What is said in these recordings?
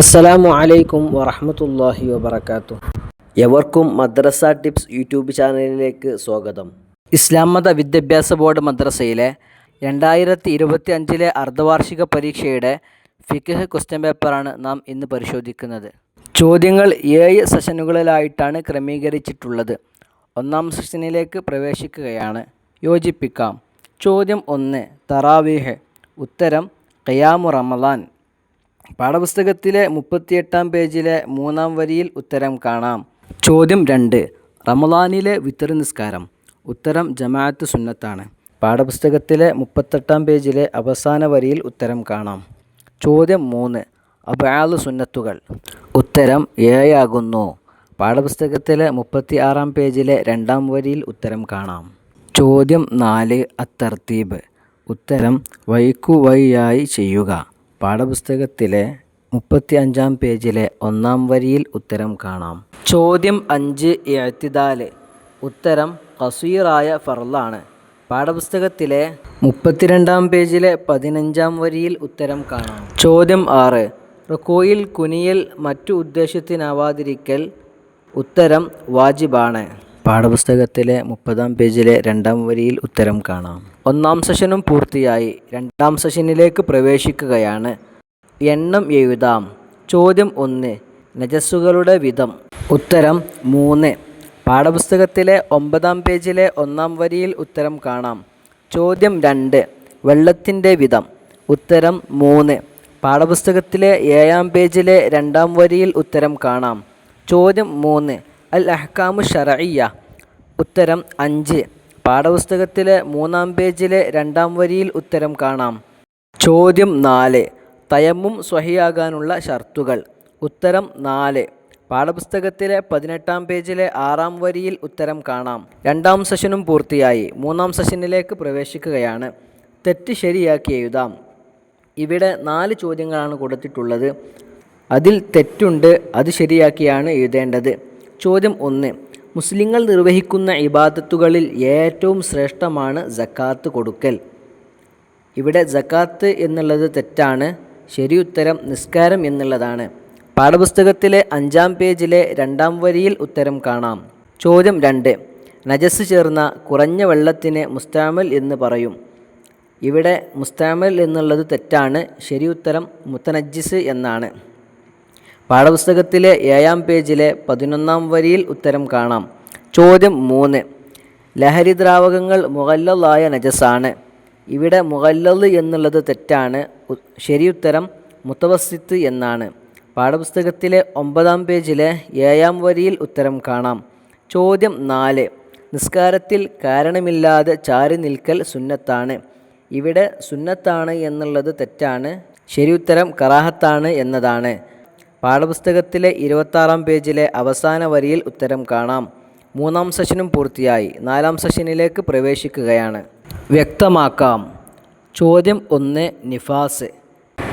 അസ്സലാമു അലൈക്കും വറഹമത്തല്ലാഹി വബർക്കാത്തു എവർക്കും മദ്രസ ടിപ്സ് യൂട്യൂബ് ചാനലിലേക്ക് സ്വാഗതം. ഇസ്ലാം മത വിദ്യാഭ്യാസ ബോർഡ് മദ്രസയിലെ രണ്ടായിരത്തി ഇരുപത്തി അഞ്ചിലെ അർദ്ധവാർഷിക പരീക്ഷയുടെ ഫിഖ് ക്വസ്റ്റ്യൻ പേപ്പറാണ് നാം ഇന്ന് പരിശോധിക്കുന്നത്. ചോദ്യങ്ങൾ ഏഴ് സെഷനുകളിലായിട്ടാണ് ക്രമീകരിച്ചിട്ടുള്ളത്. ഒന്നാം സെഷനിലേക്ക് പ്രവേശിക്കുകയാണ്. യോജിപ്പിക്കാം. ചോദ്യം ഒന്ന് തറാവീഹ്. ഉത്തരം ഖിയാമു റമദാൻ. പാഠപുസ്തകത്തിലെ മുപ്പത്തിയെട്ടാം പേജിലെ മൂന്നാം വരിയിൽ ഉത്തരം കാണാം. ചോദ്യം രണ്ട്. റമദാനിലെ വിത്തർ നിസ്കാരം. ഉത്തരം ജമാഅത്ത് സുന്നത്താണ്. പാഠപുസ്തകത്തിലെ മുപ്പത്തെട്ടാം പേജിലെ അവസാന വരിയിൽ ഉത്തരം കാണാം. ചോദ്യം മൂന്ന്. അബാൽ സുന്നത്തുകൾ. ഉത്തരം ഏഴാകുന്നു. പാഠപുസ്തകത്തിലെ മുപ്പത്തി ആറാം പേജിലെ രണ്ടാം വരിയിൽ ഉത്തരം കാണാം. ചോദ്യം നാല്. അത്തർത്തീബ്. ഉത്തരം വൈക്കു വൈയായി ചെയ്യുക. പാഠപുസ്തകത്തിലെ മുപ്പത്തി അഞ്ചാം പേജിലെ ഒന്നാം വരിയിൽ ഉത്തരം കാണാം. ചോദ്യം അഞ്ച് എഴുത്തിദാൽ ഉത്തരം കസീറായ ഫർളാണ്. പാഠപുസ്തകത്തിലെ മുപ്പത്തിരണ്ടാം പേജിലെ പതിനഞ്ചാം വരിയിൽ ഉത്തരം കാണാം. ചോദ്യം ആറ് റുക്കോയിൽ കുനിയൽ മറ്റു ഉദ്ദേശത്തിനാവാതിരിക്കൽ ഉത്തരം വാജിബാണ്. പാഠപുസ്തകത്തിലെ മുപ്പതാം പേജിലെ രണ്ടാം വരിയിൽ ഉത്തരം കാണാം. ഒന്നാം സെഷനും പൂർത്തിയായി. രണ്ടാം സെഷനിലേക്ക് പ്രവേശിക്കുകയാണ്. എണ്ണം എഴുതാം. ചോദ്യം ഒന്ന്. നജസ്സുകളുടെ വിധം. ഉത്തരം മൂന്ന്. പാഠപുസ്തകത്തിലെ ഒമ്പതാം പേജിലെ ഒന്നാം വരിയിൽ ഉത്തരം കാണാം. ചോദ്യം രണ്ട്. വെള്ളത്തിന്റെ വിധം. ഉത്തരം മൂന്ന്. പാഠപുസ്തകത്തിലെ ഏഴാം പേജിലെ രണ്ടാം വരിയിൽ ഉത്തരം കാണാം. ചോദ്യം മൂന്ന്. അൽ അഹ്കാമു ഷറയ്യ ഉത്തരം അഞ്ച്. പാഠപുസ്തകത്തിലെ മൂന്നാം പേജിലെ രണ്ടാം വരിയിൽ ഉത്തരം കാണാം. ചോദ്യം നാല്. തയമ്മും സ്വഹിയാകാനുള്ള ഷർത്തുകൾ. ഉത്തരം നാല്. പാഠപുസ്തകത്തിലെ പതിനെട്ടാം പേജിലെ ആറാം വരിയിൽ ഉത്തരം കാണാം. രണ്ടാം സെഷനും പൂർത്തിയായി. മൂന്നാം സെഷനിലേക്ക് പ്രവേശിക്കുകയാണ്. തെറ്റ് ശരിയാക്കി എഴുതാം. ഇവിടെ നാല് ചോദ്യങ്ങളാണ് കൊടുത്തിട്ടുള്ളത്. അതിൽ തെറ്റുണ്ട് അത് ശരിയാക്കിയാണ് എഴുതേണ്ടത്. ചോദ്യം ഒന്ന്. മുസ്ലിങ്ങൾ നിർവഹിക്കുന്ന ഇബാദത്തുകളിൽ ഏറ്റവും ശ്രേഷ്ഠമാണ് ജക്കാത്ത് കൊടുക്കൽ. ഇവിടെ ജക്കാത്ത് എന്നുള്ളത് തെറ്റാണ് ശരി ഉത്തരം നിസ്കാരം എന്നുള്ളതാണ്. പാഠപുസ്തകത്തിലെ അഞ്ചാം പേജിലെ രണ്ടാം വരിയിൽ ഉത്തരം കാണാം. ചോദ്യം രണ്ട്. നജസ് ചേർന്ന കുറഞ്ഞ വെള്ളത്തിന് മുസ്താമൽ എന്ന് പറയും. ഇവിടെ മുസ്താമൽ എന്നുള്ളത് തെറ്റാണ് ശരി ഉത്തരം മുത്തനജ്ജിസ് എന്നാണ്. പാഠപുസ്തകത്തിലെ ഏഴാം പേജിലെ പതിനൊന്നാം വരിയിൽ ഉത്തരം കാണാം. ചോദ്യം മൂന്ന്. ലഹരി ദ്രാവകങ്ങൾ മുഗല്ലലായ നജസാണ്. ഇവിടെ മുഗല്ലൽ എന്നുള്ളത് തെറ്റാണ്. ശരിയുത്തരം മുത്തവസിത്ത് എന്നാണ്. പാഠപുസ്തകത്തിലെ ഒമ്പതാം പേജിലെ ഏഴാം വരിയിൽ ഉത്തരം കാണാം. ചോദ്യം നാല്. നിസ്കാരത്തിൽ കാരണമില്ലാതെ ചാരി നിൽക്കൽ സുന്നത്താണ്. ഇവിടെ സുന്നത്താണ് എന്നുള്ളത് തെറ്റാണ്. ശരിയുത്തരം കറാഹത്താണ് എന്നതാണ്. പാഠപുസ്തകത്തിലെ ഇരുപത്താറാം പേജിലെ അവസാന വരിയിൽ ഉത്തരം കാണാം. മൂന്നാം സെഷനും പൂർത്തിയായി. നാലാം സെഷനിലേക്ക് പ്രവേശിക്കുകയാണ്. വ്യക്തമാക്കാം. ചോദ്യം ഒന്ന് നിഫാസ്.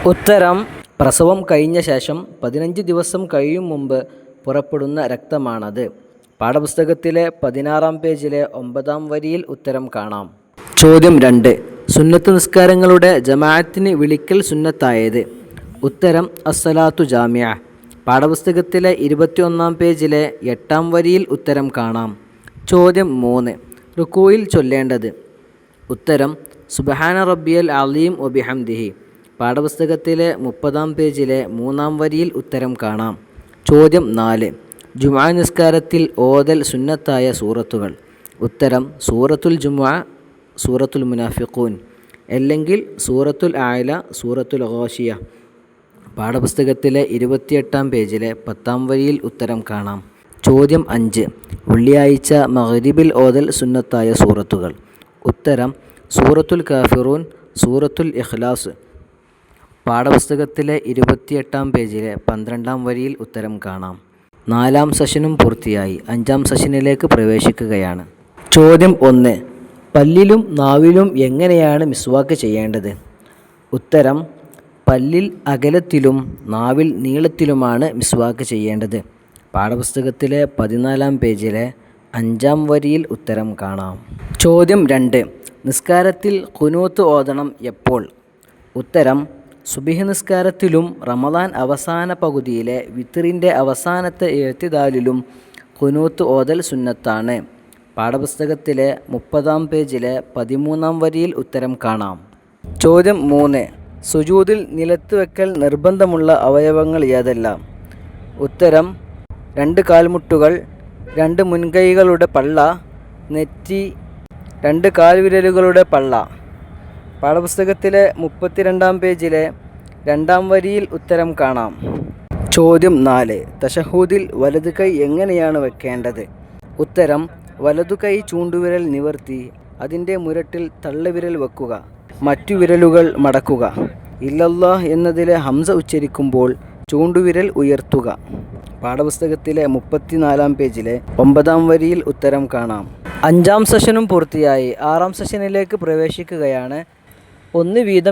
ഉത്തരം പ്രസവം കഴിഞ്ഞ ശേഷം പതിനഞ്ച് ദിവസം കഴിയും മുമ്പ് പുറപ്പെടുന്ന രക്തമാണത്. പാഠപുസ്തകത്തിലെ പതിനാറാം പേജിലെ ഒമ്പതാം വരിയിൽ ഉത്തരം കാണാം. ചോദ്യം രണ്ട് സുന്നത്ത് നിസ്കാരങ്ങളുടെ ജമാഅത്തിന് വിളിക്കൽ സുന്നത്തായത്. ഉത്തരം അസ്സലാത്തു ജാമ്യ പാഠപുസ്തകത്തിലെ ഇരുപത്തിയൊന്നാം പേജിലെ എട്ടാം വരിയിൽ ഉത്തരം കാണാം. ചോദ്യം മൂന്ന്. റുക്കോയിൽ ചൊല്ലേണ്ടത്. ഉത്തരം സുബഹാന റബ്ബിയൽ അലീം ഒബിഹംദിഹി പാഠപുസ്തകത്തിലെ മുപ്പതാം പേജിലെ മൂന്നാം വരിയിൽ ഉത്തരം കാണാം. ചോദ്യം നാല്. ജുമാ നിസ്കാരത്തിൽ ഓതൽ സുന്നത്തായ സൂറത്തുകൾ. ഉത്തരം സൂറത്തുൽ ജുമാ സൂറത്തുൽ മുനാഫിഖൂൻ. അല്ലെങ്കിൽ സൂറത്തുൽ ആയില സൂറത്തുൽ ഗോഷിയ. പാഠപുസ്തകത്തിലെ ഇരുപത്തിയെട്ടാം പേജിലെ പത്താം വരിയിൽ ഉത്തരം കാണാം. ചോദ്യം അഞ്ച്. വെള്ളിയാഴ്ച മഗ്രിബിൽ ഓതൽ സുന്നത്തായ സൂറത്തുകൾ. ഉത്തരം സൂറത്തുൽ കാഫിറൂൻ സൂറത്തുൽ ഇഖ്ലാസ്. പാഠപുസ്തകത്തിലെ ഇരുപത്തിയെട്ടാം പേജിലെ പന്ത്രണ്ടാം വരിയിൽ ഉത്തരം കാണാം. നാലാം സെഷനും പൂർത്തിയായി. അഞ്ചാം സെഷനിലേക്ക് പ്രവേശിക്കുകയാണ്. ചോദ്യം ഒന്ന്. പല്ലിലും നാവിലും എങ്ങനെയാണ് മിസ്വാക്ക് ചെയ്യേണ്ടത്? ഉത്തരം പല്ലിൽ അകലത്തിലും നാവിൽ നീളത്തിലുമാണ് മിസ്വാക്ക് ചെയ്യേണ്ടത്. പാഠപുസ്തകത്തിലെ പതിനാലാം പേജിലെ അഞ്ചാം വരിയിൽ ഉത്തരം കാണാം. ചോദ്യം രണ്ട്. നിസ്കാരത്തിൽ കുനൂത്ത് ഓതണം എപ്പോൾ? ഉത്തരം സുബിഹ് നിസ്കാരത്തിലും റമദാൻ അവസാന പകുതിയിലെ വിത്തറിന്റെ അവസാനത്തെ എഴുത്തിദാലിലും കുനൂത്ത് ഓതൽ സുന്നത്താണ്. പാഠപുസ്തകത്തിലെ മുപ്പതാം പേജിലെ പതിമൂന്നാം വരിയിൽ ഉത്തരം കാണാം. ചോദ്യം മൂന്ന്. സുജൂദിൽ നിലത്ത് വെക്കൽ നിർബന്ധമുള്ള അവയവങ്ങൾ ഏതെല്ലാം? ഉത്തരം രണ്ട് കാൽമുട്ടുകൾ രണ്ട് മുൻകൈകളുടെ പള്ള നെറ്റി രണ്ട് കാൽവിരലുകളുടെ പള്ള. പാഠപുസ്തകത്തിലെ മുപ്പത്തിരണ്ടാം പേജിലെ രണ്ടാം വരിയിൽ ഉത്തരം കാണാം. ചോദ്യം നാല് തഷഹൂദിൽ വലതു കൈ എങ്ങനെയാണ് വെക്കേണ്ടത്? ഉത്തരം വലതു കൈ ചൂണ്ടുവിരൽ നിവർത്തി അതിന്റെ മുരട്ടിൽ തള്ളവിരൽ വെക്കുക. മറ്റു വിരലുകൾ മടക്കുക. ഇല്ലല്ലാഹ് എന്നതിലെ ഹംസ ഉച്ചരിക്കുമ്പോൾ ചൂണ്ടുവിരൽ ഉയർത്തുക. പാഠപുസ്തകത്തിലെ മുപ്പത്തിനാലാം പേജിലെ ഒമ്പതാം വരിയിൽ ഉത്തരം കാണാം. അഞ്ചാം സെഷനും പൂർത്തിയായി. ആറാം സെഷനിലേക്ക് പ്രവേശിക്കുകയാണ്. ഒന്ന് വീതം